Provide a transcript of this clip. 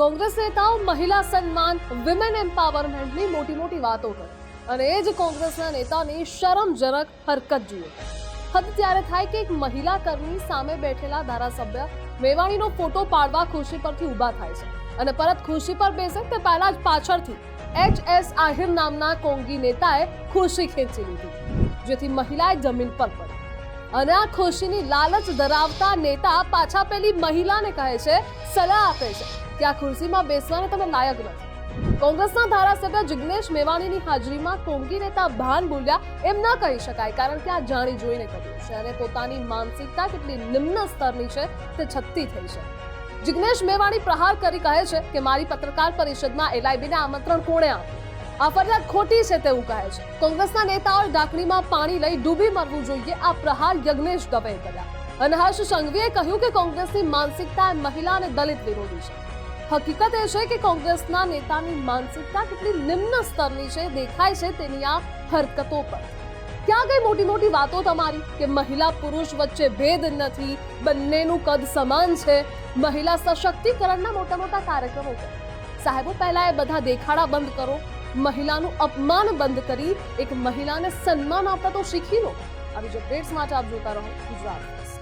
કોંગ્રેસ નેતાઓ મહિલા સન્માન વિમેન એમ્પાવરમેન્ટની મોટી મોટી વાતો કરી. અને એ જ કોંગ્રેસના નેતાની શરમજનક હરકત જુએ. હદ ત્યારે થાય કે એક મહિલા કર્મી સામે બેઠેલા ધારાસભ્ય મેવાણીનો ફોટો પાડવા ખુરશી પરથી ઊભા થાય છે. અને પરત ખુરશી પર બેસે તે પહેલા જ પાછળથી એચ એસ આહિર નામના કોંગી નેતાએ ખુરશી ખેંચી લીધી, જેથી મહિલાએ જમીન પર પડી. અને આ ખુશીની લાલચ ધરાવતા નેતા પાછા પેલી મહિલાને કહે છે, સલાહ આપે છે. કે આ ખુરશીમાં બેસવાને તમે લાયક નથી. કોંગ્રેસના ધારાસભ્ય જિગ્નેશ મેવાણીની હાજરીમાં કોંગી નેતા ભાન બોલ્યા, એમ ન કહી શકાય, કારણ કે આ જાણી જોઈને કર્યું છે અને પોતાની માનસિકતા કેટલી નિમ્ન સ્તરની છે, તે છત્તી થઈ છે. જિગ્નેશ મેવાણી પ્રહાર કરી કહે છે કે, મારી પત્રકાર પરિષદમાં એલઆઈબીને આમંત્રણ કોણે આપ્યું? આ ફરિયાદ ખોટી છે તેવું કહે છે. કોંગ્રેસના નેતાઓએ ઢાંકણીમાં પાણી લઈ ડૂબી મરવું જોઈએ, આ પ્રહાર યજ્ઞેશ દવે કર્યા. અને સંઘવીએ કહ્યું કે કોંગ્રેસની માનસિકતા મહિલા અને દલિત વિરોધી છે. હકીકત એ છે કે કોંગ્રેસના નેતાની માનસિકતા કેટલી નિમ્ન સ્તરની છે, દેખાય છે તેની આ હરકતો પર. ક્યાં ગઈ મોટી મોટી વાતો તમારી? કે મહિલા પુરુષ વચ્ચે ભેદ નથી, બંનેનું કદ સમાન છે. મહિલા સશક્તિકરણના મોટા મોટા કાર્યક્રમો કરે. સાહેબો, પહેલા એ બધા દેખાડા બંધ કરો. મહિલાનું અપમાન બંધ કરી એક મહિલાને સન્માન આપતા તો શીખી લો. આવી જ અપડેટ્સ માટે આપ જોતા રહો ગુજરાત